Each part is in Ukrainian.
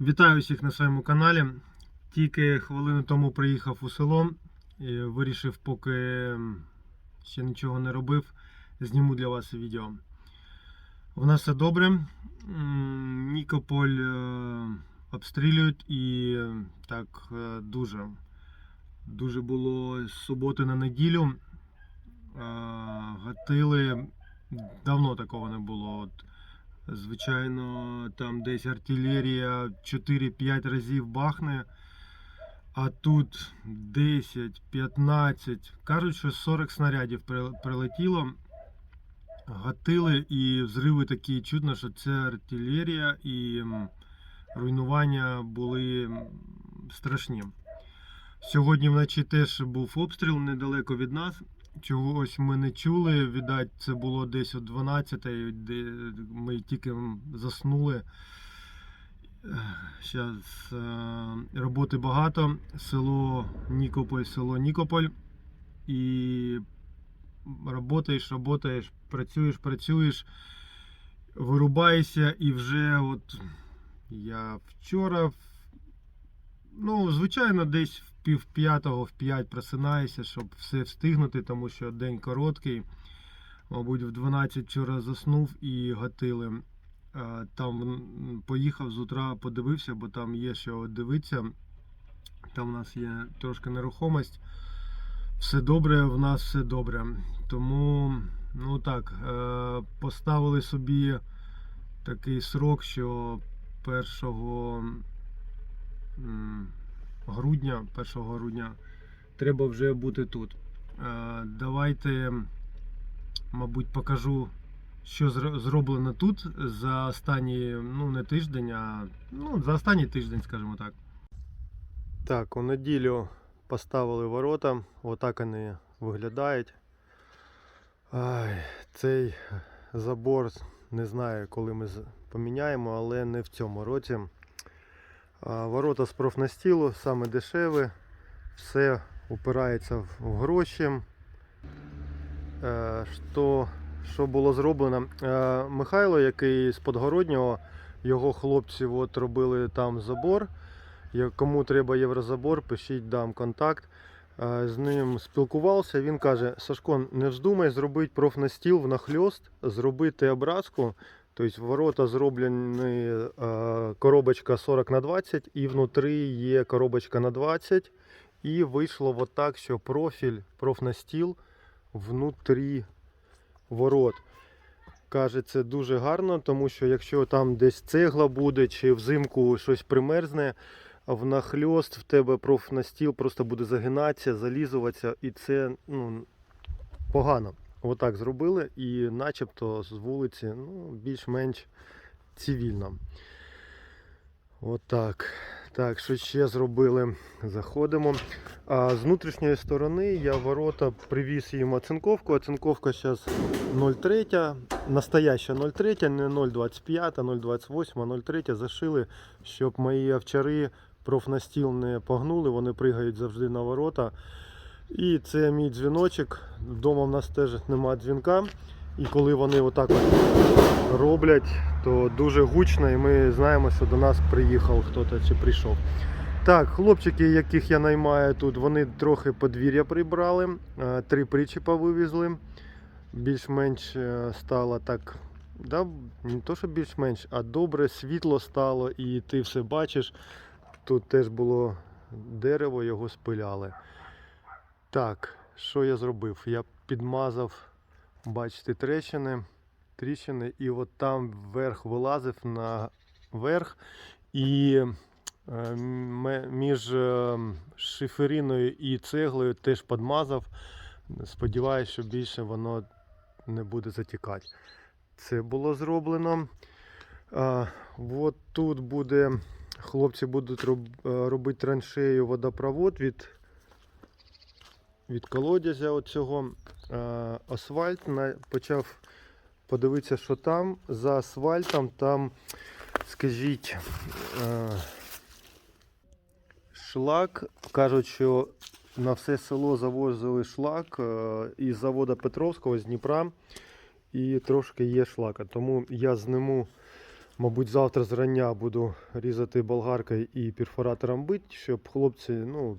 Вітаю всіх на своєму каналі. Тільки хвилину тому приїхав у село і вирішив, поки ще нічого не робив, зніму для вас відео. У нас все добре. Нікополь е, обстрілюють і е, так е, дуже. Дуже було з суботи на неділю. Гатили. Давно такого не було. От Звичайно, там десь артилерія 4-5 разів бахне, а тут 10-15. Кажуть, що 40 снарядів прилетіло. Гатили і взриви такі чутно, що це артилерія і руйнування були страшні. Сьогодні вночі теж був обстріл недалеко від нас. Чогось ми не чули. Віддать, це було десь о 12 де ми тільки заснули. Зараз роботи багато. Село Нікополь, село Нікополь. І работаєш, работаєш, працюєш, працюєш, вирубаєшся і вже от я вчора, ну, звичайно, десь в пів п'ятого, в п'ять просинаюся, щоб все встигнути, тому що день короткий. Мабуть, в 12 вчора заснув і гатили. Там поїхав з утра, подивився, бо там є що дивитися. Там у нас є трошки нерухомість. Все добре, в нас все добре. Тому, ну так, е, поставили собі такий срок, що 1 м, грудня, 1 грудня треба вже бути тут. Е, Давайте, мабуть, покажу, що зроблено тут за останній, ну не тиждень, а ну, за останній тиждень, скажімо так. Так, у неділю поставили ворота, отак вони виглядають. Ай, цей забор не знаю, коли ми поміняємо, але не в цьому році. Ворота з профнастілу, саме дешеве, все упирається в в гроші. Е, Що, що було зроблено? Е, Михайло, який з Подгороднього, його хлопці от робили там забор. Кому треба єврозабор, пишіть, дам контакт. Е, З ним спілкувався. Він каже: Сашко, не вздумай зробити профнастіл внахльост, зробити образку. Тобто ворота зроблені е, коробочка 40 на 20 і внутрі є коробочка на 20. І вийшло от так, що профіль, профнастіл внутрі ворот. Каже, це дуже гарно, тому що якщо там десь цегла буде чи взимку щось примерзне, внахльост в тебе профнастіл просто буде загинатися, залізуватися, і це ну, погано. Отак зробили, і начебто з вулиці ну, більш-менш цивільно. Отак. Так, що ще зробили? Заходимо. А з внутрішньої сторони я ворота привіз їм оцинковку. Оцинковка зараз 0,3, настояща 0,3, не 0,25, 0,28, а 0,3 зашили, щоб мої овчари профнастіл не погнули, вони пригають завжди на ворота. І це мій дзвіночок. Вдома в нас теж немає дзвінка. І коли вони отак от роблять, то дуже гучно, і ми знаємо, що до нас приїхав хтось чи прийшов. Так, хлопчики, яких я наймаю тут, вони трохи подвір'я прибрали, е, три причіпа вивезли. Більш-менш е, стало так. Да, не то, що більш-менш, а добре, світло стало, і ти все бачиш. Тут теж було дерево, його спиляли. Так, що я зробив? Я підмазав, бачите, трещини, тріщини, і от там вверх вилазив наверх. І е, між е, шифериною і цеглою теж підмазав. Сподіваюсь, що більше воно не буде затікати. Це було зроблено. А, от тут буде, хлопці будуть е, робити траншею водопровод від, від колодязя оцього. Е, асфальт почав подивитися, що там. За асфальтом там, скажіть, е, шлак. Кажуть, що на все село завозили шлак е, із заводу Петровського з Дніпра. І трошки є шлака. Тому я зниму Мабуть, завтра зрання буду різати болгаркою і перфоратором бити, щоб хлопці, ну,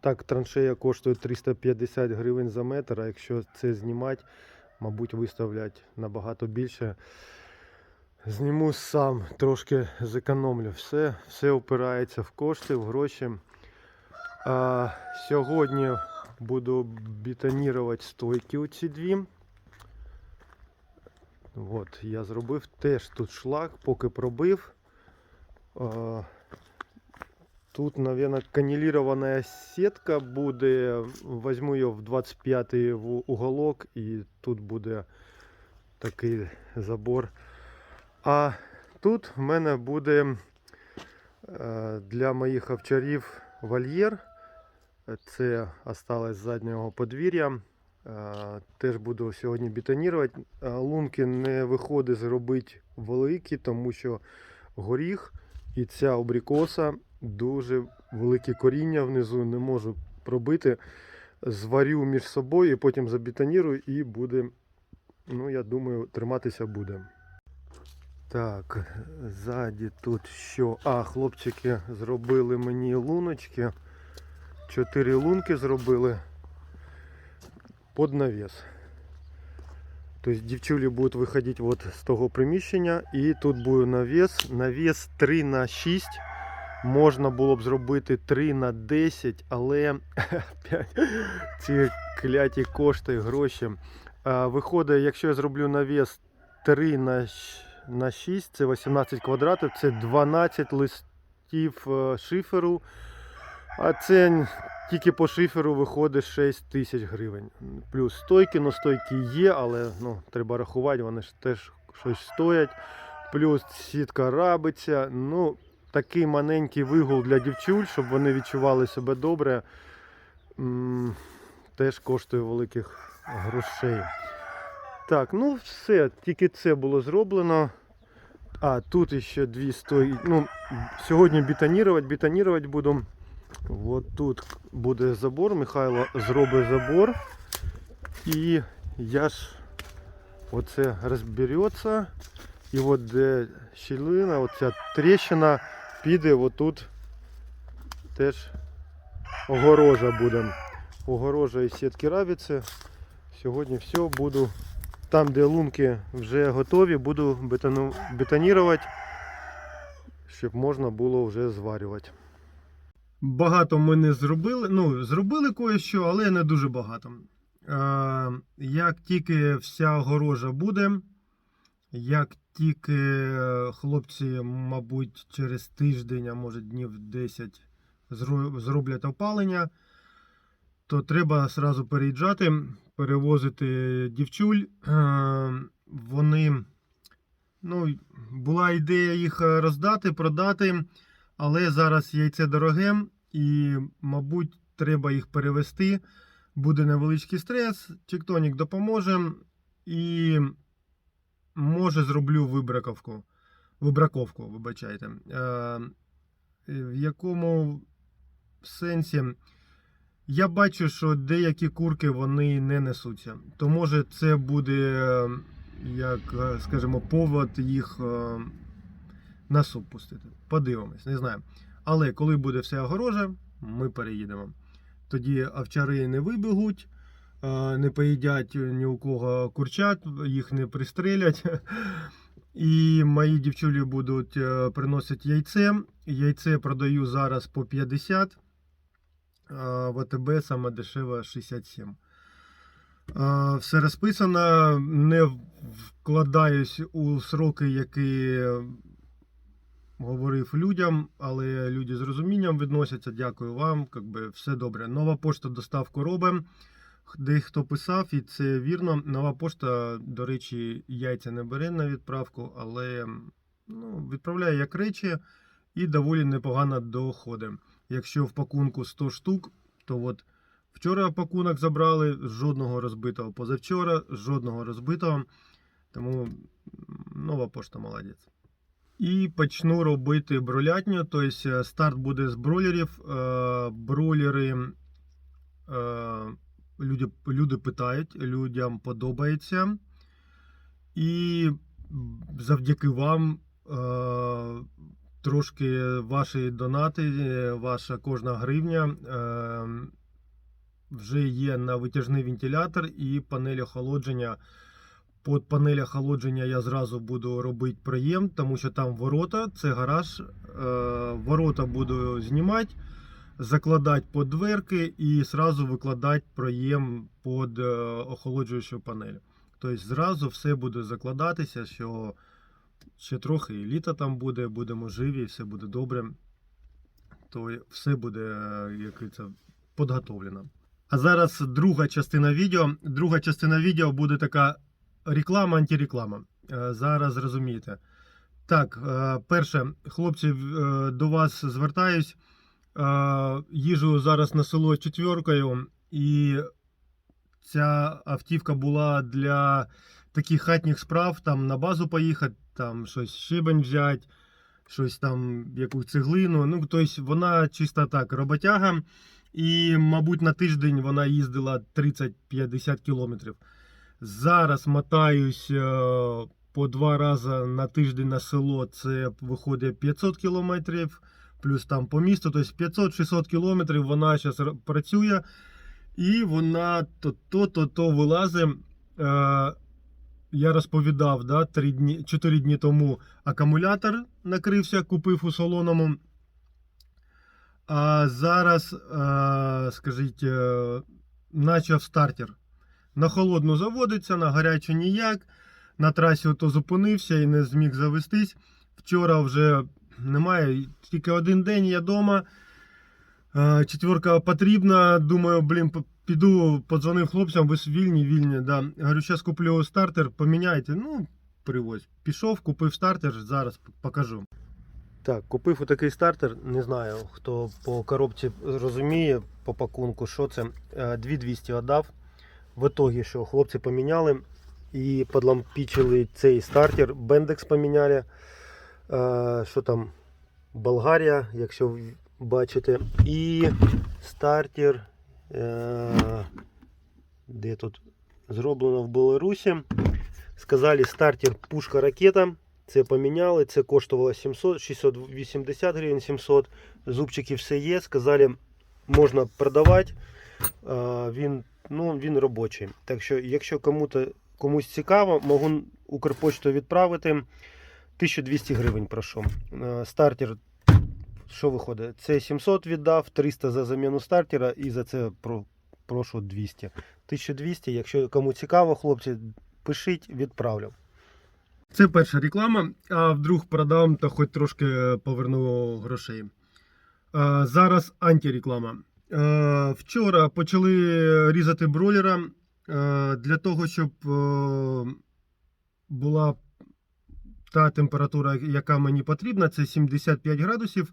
так траншея коштує 350 гривень за метр, а якщо це знімати, мабуть, виставлять набагато більше. Зніму сам, трошки зекономлю. Все, все опирається в кошти, в гроші. А, сьогодні буду бетонувати стойки оці дві. От, я зробив теж тут шлак, поки пробив. А, тут, наверное, каннелирована сетка буде. Возьму її в 25 в уголок і тут буде такий забор. А тут в мене буде е, для моїх овчарів вольєр. Це осталось з заднього подвір'я. Е, Теж буду сьогодні бетонувати. Е, Лунки не виходить зробити великі, тому що горіх і ця обрікоса дуже велике коріння внизу, не можу пробити. Зварю між собою потім забетонірую і буде, ну я думаю, триматися буде. Так, ззаді тут що? А, хлопчики зробили мені луночки. Чотири лунки зробили під навіс. Тобто дівчулі будуть виходити от з того приміщення і тут буде навіс. Навіс 3 на 6. Можна було б зробити 3 на 10, але ці кляті кошти, гроші. Виходить, якщо я зроблю навіс 3 на 6, це 18 квадратів, це 12 листів е, шиферу. А це тільки по шиферу виходить 6 тисяч гривень. Плюс стойки, ну стойки є, але ну, треба рахувати, вони ж теж щось стоять. Плюс сітка рабиться. Ну, такий маленький вигул для дівчуль, щоб вони відчували себе добре. Теж коштує великих грошей. Так, ну все, тільки це було зроблено. А, тут ще дві стої. Ну, сьогодні бетонувати, бетонувати буду. От тут буде забор, Михайло зробить забор. І я ж оце розбереться. І от де щілина, оця тріщина піде отут теж огорожа буде. Огорожа із сітки рабіці. Сьогодні все буду там, де лунки вже готові, буду бетону, бетонувати, щоб можна було вже зварювати. Багато ми не зробили. Ну, зробили кое-що, але не дуже багато. Як тільки вся огорожа буде, як тільки хлопці, мабуть, через тиждень, а може днів 10 зроблять опалення, то треба одразу переїжджати, перевозити дівчуль. Е, Вони, ну, була ідея їх е, роздати, продати, але зараз яйце дороге і, мабуть, треба їх перевести. Буде невеличкий стрес, Тіктонік допоможе і може зроблю вибраковку. Вибраковку, вибачайте. Е, в якому сенсі? Я бачу, що деякі курки вони не несуться. То може це буде, е, як е, скажімо, повод їх е, на суп пустити. Подивимось, не знаю. Але коли буде вся огорожа, ми переїдемо. Тоді овчари не вибігуть, е, не поїдять ні у кого курчат, їх не пристрелять. І мої дівчулі будуть е, приносити яйце. Яйце продаю зараз по 50. а В АТБ саме дешево 67. Е, Все розписано. Не вкладаюсь у сроки, які говорив людям, але люди з розумінням відносяться. Дякую вам. Якби все добре. Нова пошта доставку робить. Дехто писав, і це вірно. Нова пошта, до речі, яйця не бере на відправку, але ну, відправляє як речі і доволі непогано доходить. Якщо в пакунку 100 штук, то от вчора пакунок забрали, жодного розбитого. Позавчора жодного розбитого. Тому нова пошта молодець. І почну робити бролятню. Тобто старт буде з бройлерів. Е, Бройлери е, люди, люди питають, людям подобається. І завдяки вам Е, трошки ваші донати, ваша кожна гривня е, вже є на витяжний вентилятор і панель охолодження. Під панель охолодження я зразу буду робити проєм, тому що там ворота, це гараж. Е, ворота буду знімати, закладати під дверки і зразу викладати проєм під е, охолоджуючу панель. Тобто зразу все буде закладатися, що ще трохи і літо там буде, будемо живі, все буде добре. То все буде е, як це, підготовлено. А зараз друга частина відео. Друга частина відео буде така реклама, антиреклама. Е, Зараз зрозумієте. Так, перше, хлопці, до вас звертаюсь. Е, Їжу зараз на село четвіркою, і ця автівка була для таких хатніх справ, там на базу поїхати, там щось щебень взяти, щось там, якусь цеглину. Ну, тобто вона чисто так, роботяга. І, мабуть, на тиждень вона їздила 30-50 кілометрів. Зараз мотаюсь е, по два рази на тиждень на село. Це виходить 500 кілометрів, плюс там по місту. Тобто 500-600 кілометрів вона зараз працює. І вона то то, то, то вилазить. Е, я розповідав, да, 3 дні, 4 дні тому акумулятор накрився, купив у солоному. А зараз, е, скажіть, е, начав стартер. На холодну заводиться, на гарячу ніяк. На трасі ото зупинився і не зміг завестись. Вчора вже немає, тільки один день я вдома. Четверка потрібна. Думаю, блін, піду, подзвонив хлопцям, ви вільні, вільні. Да. Говорю, зараз куплю стартер, поміняйте. Ну, привозь. Пішов, купив стартер, зараз покажу. Так, купив отакий стартер. Не знаю, хто по коробці розуміє, по пакунку, що це. Е, 2200 віддав. В ітогі, що хлопці поміняли і подлампічили цей стартер. Бендекс поміняли. Е, Що там? Болгарія, якщо бачите. І стартер. е, Де тут зроблено в Білорусі. Сказали стартер пушка ракета. Це поміняли. Це коштувало 700, 680 гривень, 700. Зубчики все є. Сказали, можна продавати. Е, Він, ну, він робочий. Так що, якщо кому-то, комусь цікаво, можу Укрпочту відправити. 1200 гривень прошу. Е, Стартер, що виходить? Це 700 віддав, 300 за заміну стартера і за це прошу 200. 1200, якщо кому цікаво, хлопці, пишіть, відправлю. Це перша реклама, а вдруг продам, то хоч трошки поверну грошей. Зараз антиреклама. Е, Вчора почали різати бройлера е, для того, щоб е, була та температура, яка мені потрібна, це 75 градусів.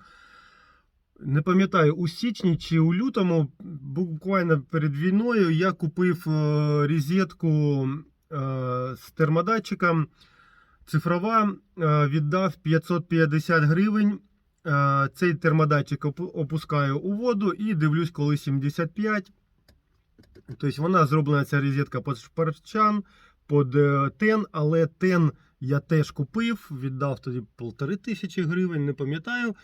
Не пам'ятаю, у січні чи у лютому, буквально перед війною, я купив е, розетку е, з термодатчиком. Цифрова е, віддав 550 гривень. Цей термодатчик опускаю у воду і дивлюсь, коли 75. Тобто вона зроблена ця розетка під шпарчан, під тен, але тен я теж купив, віддав тоді полтори тисячі гривень, не пам'ятаю.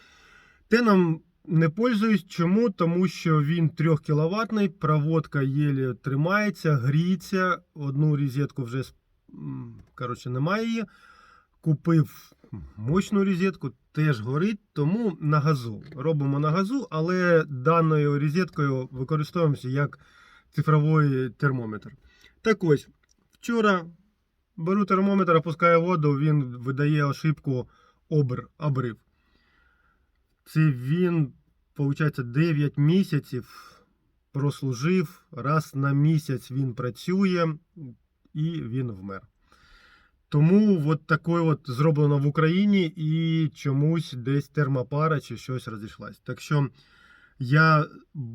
Теном не пользуюсь. Чому? Тому що він 3 кВт, проводка єлі тримається, гріється. Одну розетку вже коротше, немає її. Купив мощну розетку, теж горить, тому на газу. Робимо на газу, але даною розеткою використовуємося як цифровий термометр. Так ось, вчора беру термометр, опускаю воду, він видає ошибку обр, обрив. Це він, виходить, 9 місяців прослужив. Раз на місяць він працює і він вмер. Тому от таке от зроблено в Україні і чомусь десь термопара чи щось розійшлась. Так що я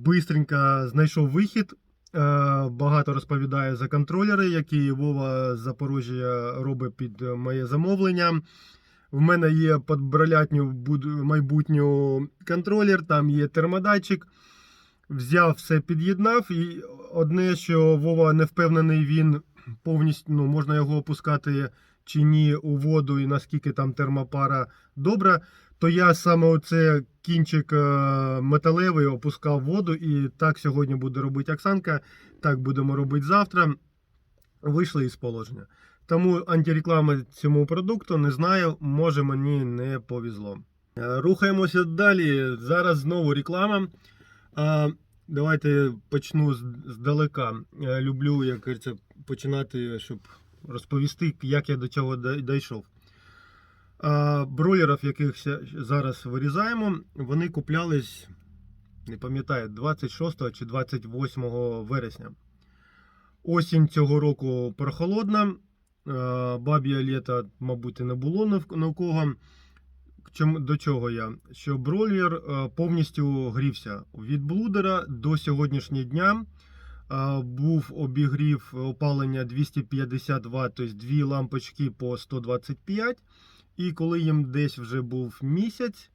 швидко знайшов вихід. Е, Багато розповідаю за контролери, які Вова з Запоріжжя робить під моє замовлення. В мене є під бралятню буду- майбутню контролер, там є термодатчик. Взяв все, під'єднав. І одне, що Вова не впевнений, він повністю ну, можна його опускати чи ні у воду і наскільки там термопара добра, то я саме оце кінчик е, металевий опускав воду, і так сьогодні буде робити Оксанка, так будемо робити завтра. Вийшли із положення. Тому антиреклама цьому продукту не знаю, може мені не повезло. Е, Рухаємося далі. Зараз знову реклама. Давайте почну здалека. Люблю, як говориться, починати, щоб розповісти, як я до цього дійшов. Бройлерів, яких зараз вирізаємо, вони куплялись, не пам'ятаю, 26 чи 28 вересня. Осінь цього року прохолодна. Баб'я літа, мабуть, і не було у кого. До чого я? Що бройлер повністю грівся. Від блудера до сьогоднішнього дня був обігрів опалення 250 Вт, тобто дві лампочки по 125. І коли їм десь вже був місяць,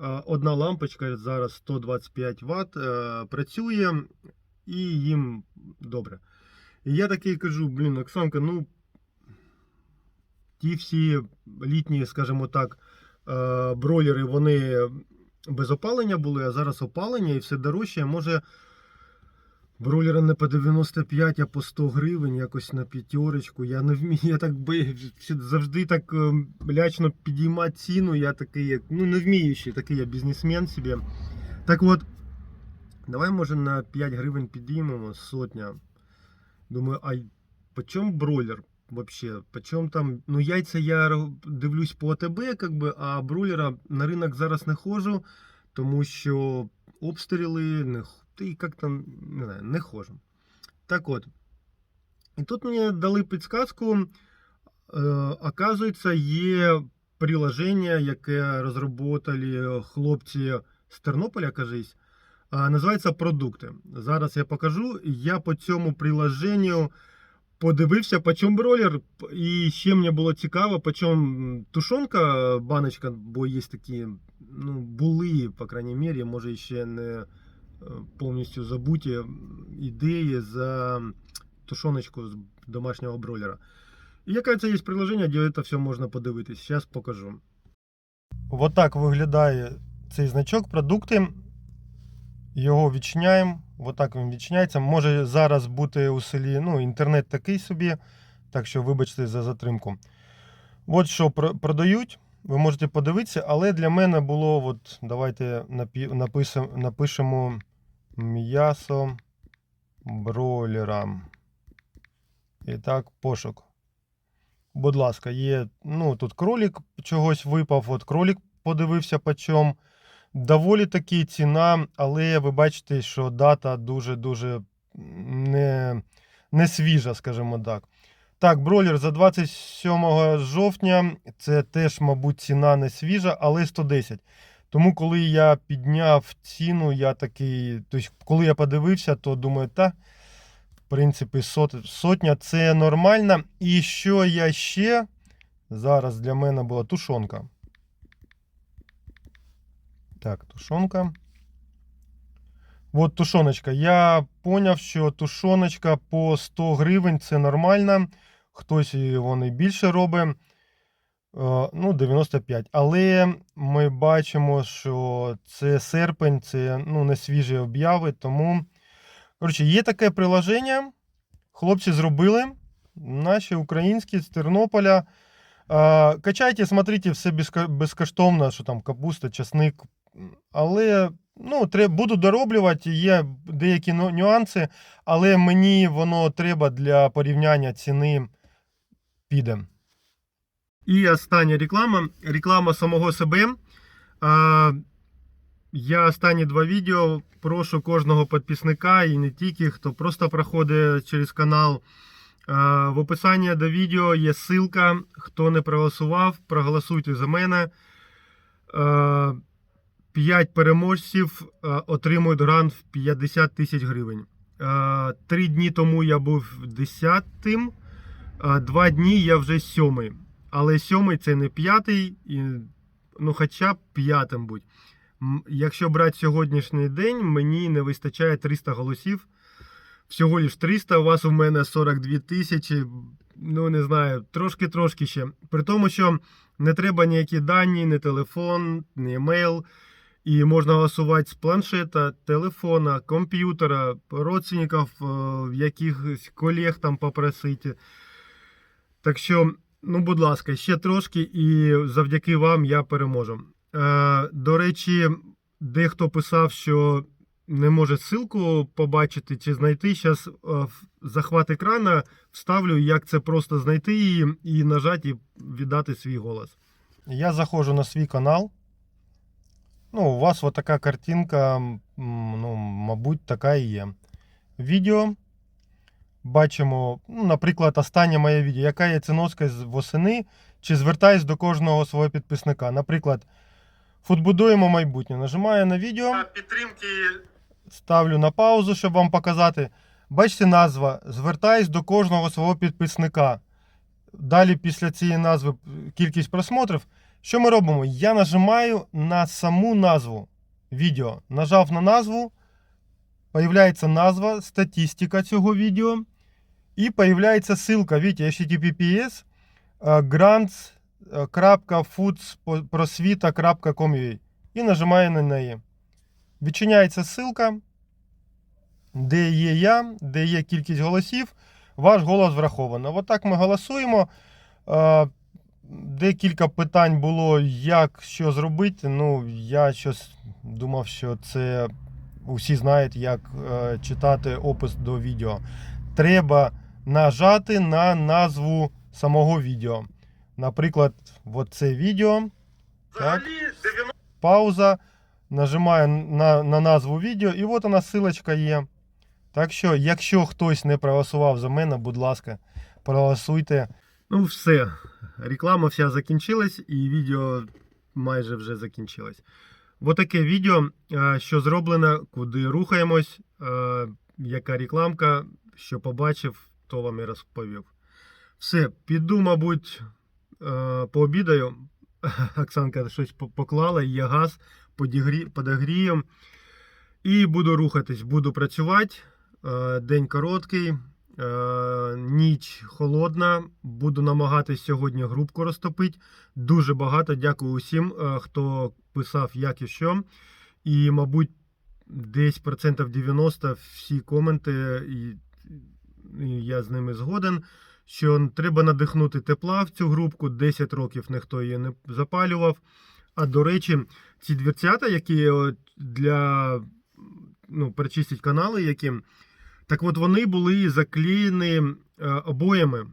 е, одна лампочка зараз 125 Вт е, працює і їм добре. І я такий кажу: блін, Оксанка, ну ті всі літні, скажімо так, е, бройлери, вони без опалення були, а зараз опалення і все дорожче. Може, бройлери не по 95, а по 100 гривень, якось на п'ятерочку. Я не вмію, я так би завжди так е, лячно підіймати ціну. Я такий, як, ну не вміючий, такий я бізнесмен собі. Так от, давай, може, на 5 гривень підіймемо, сотня. Думаю, а по чому бройлер? Вообще, почем там, ну яйця я дивлюсь по АТБ, как би, а бройлера на ринок зараз не ходжу, тому що обстріли, не, як там, не знаю, не ходжу. Так от. І тут мені дали підсказку. Е, оказується, є приложення, яке розробили хлопці з Тернополя, кажись. Називається продукти. Зараз я покажу. Я по цьому приложенню подивився, по чому бройлер. І ще мені було цікаво, по чому тушонка, баночка, бо є такі, ну, були, по крайній мірі, може ще не е, повністю забуті ідеї за тушоночку з домашнього бройлера. І яке це є приложення, де це все можна подивитись. Зараз покажу. Вот так виглядає цей значок продукти. Його відчиняємо. Вот так він відчиняється. Може зараз бути у селі ну, інтернет такий собі, так що вибачте за затримку. От що продають. Ви можете подивитися, але для мене було, от, давайте напишемо м'ясо бройлера. І так, пошук. Будь ласка, є. Ну, тут кролик чогось випав, от кролик подивився по чому. Доволі таки ціна, але ви бачите, що дата дуже-дуже не, не свіжа, скажімо так. Так, бройлер за 27 жовтня. Це теж, мабуть, ціна не свіжа, але 110. Тому, коли я підняв ціну, я такий. Тобто, коли я подивився, то думаю, та, в принципі, сот, сотня це нормально. І що я ще зараз для мене була тушонка. Так, тушонка. Вот тушоночка. Я поняв, що тушоночка по 100 гривень це нормально. Хтось і вони більше робить. Е, Ну, 95. Але ми бачимо, що це серпень, це ну, не свіжі обяви. Тому. Коротше, є таке приложення. Хлопці зробили. Наші українські з Тернополя. Е, Качайте, смотрите, все безкоштовно, що там капуста, часник. Але ну, треба, буду дороблювати, є деякі нюанси, але мені воно треба для порівняння ціни піде. І остання реклама. Реклама самого себе. Я останні два відео прошу кожного підписника і не тільки, хто просто проходить через канал. В описанні до відео є ссылка. Хто не проголосував, проголосуйте за мене. А, 5 переможців отримують грант в 50 тисяч гривень. Три дні тому я був десятим, е, два дні я вже сьомий. Але сьомий це не п'ятий, і, ну хоча б п'ятим будь. Якщо брати сьогоднішній день, мені не вистачає 300 голосів. Всього лиш 300, у вас у мене 42 тисячі. ну не знаю, трошки-трошки ще. При тому, що не треба ніякі дані, ні телефон, ні емейл. І можна голосувати з планшета, телефона, комп'ютера, родственників, е, якихось колег там попросити. Так що, ну, будь ласка, ще трошки, і завдяки вам я переможу. Е, до речі, дехто писав, що не може ссылку побачити чи знайти. Зараз захват екрана вставлю, як це просто знайти її і нажати і віддати свій голос. Я заходжу на свій канал. Ну, у вас така картинка, ну, мабуть, така і є. Відео. Бачимо, ну, наприклад, останнє моє відео. Яка є ціноска з восени? Чи звертаюсь до кожного свого підписника? Наприклад, футбудуємо майбутнє. Нажимаю на відео. Підтримки. Ставлю на паузу, щоб вам показати. Бачите, назва. Звертаюсь до кожного свого підписника. Далі після цієї назви кількість просмотрів. Що ми робимо? Я нажимаю на саму назву відео. Нажав на назву, появляється назва, статистика цього відео. І появляється ссылка, видите, https grants.foodsprosvita.com.ua І нажимаю на неї. Відчиняється ссылка, де є я, де є кількість голосів. Ваш голос враховано. Отак ми голосуємо. Е, Декілька питань було, як що зробити. Ну, я щось думав, що це усі знають, як е, читати опис до відео. Треба нажати на назву самого відео. Наприклад, от це відео. Так. Пауза. Нажимаю на, на назву відео, і от вона ссылочка є. Так що, якщо хтось не проголосував за мене, будь ласка, проголосуйте. Ну, все. Реклама вся закінчилась, і відео майже вже закінчилось. Ось таке відео, е, що зроблено, куди рухаємось, е, яка рекламка, що побачив, то вам і розповів. Все, піду, мабуть, е, пообідаю. Оксанка щось поклала, є газ, подогрію. І буду рухатись, буду працювати. Е, День короткий, е, ніч холодна. Буду намагатись сьогодні грубку розтопити. Дуже багато. Дякую усім, хто писав як і що. І, мабуть, десь процентів 90 всі коменти, я з ними згоден. Що треба надихнути тепла в цю грубку. 10 років ніхто її не запалював. А до речі, ці дверцята, які для ну, перечистить канали, які. Так от вони були заклеєні е, обоями.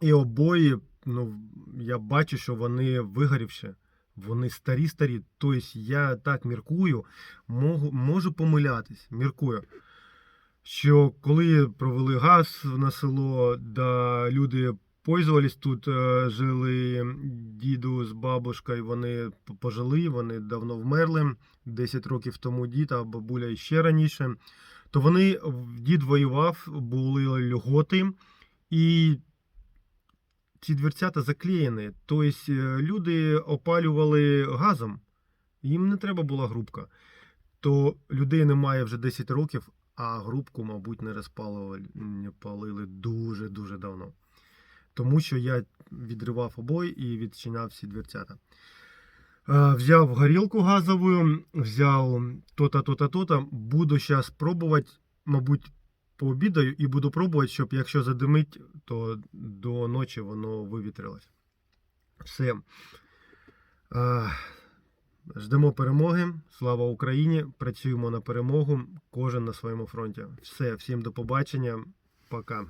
І обої, ну, я бачу, що вони вигорівші. Вони старі-старі. Тобто я так міркую, можу, можу помилятись, міркую. Що коли провели газ на село, да люди пользувались тут, е, жили діду з бабушкою, вони пожили, вони давно вмерли. 10 років тому дід, а бабуля ще раніше. То вони дід воював, були льготи, і ці дверцята заклеєні. Тобто е, люди опалювали газом, їм не треба була грубка. То людей немає вже 10 років, а грубку, мабуть, не розпалювали, не палили дуже-дуже давно. Тому що я відривав обой і відчиняв всі дверцята. Е, Взяв горілку газову, взяв то-то, то-то, то-то. Буду зараз пробувати, мабуть, пообідаю і буду пробувати, щоб якщо задимить, то до ночі воно вивітрилось. Все. Ждемо перемоги. Слава Україні! Працюємо на перемогу. Кожен на своєму фронті. Все, всім до побачення. Пока.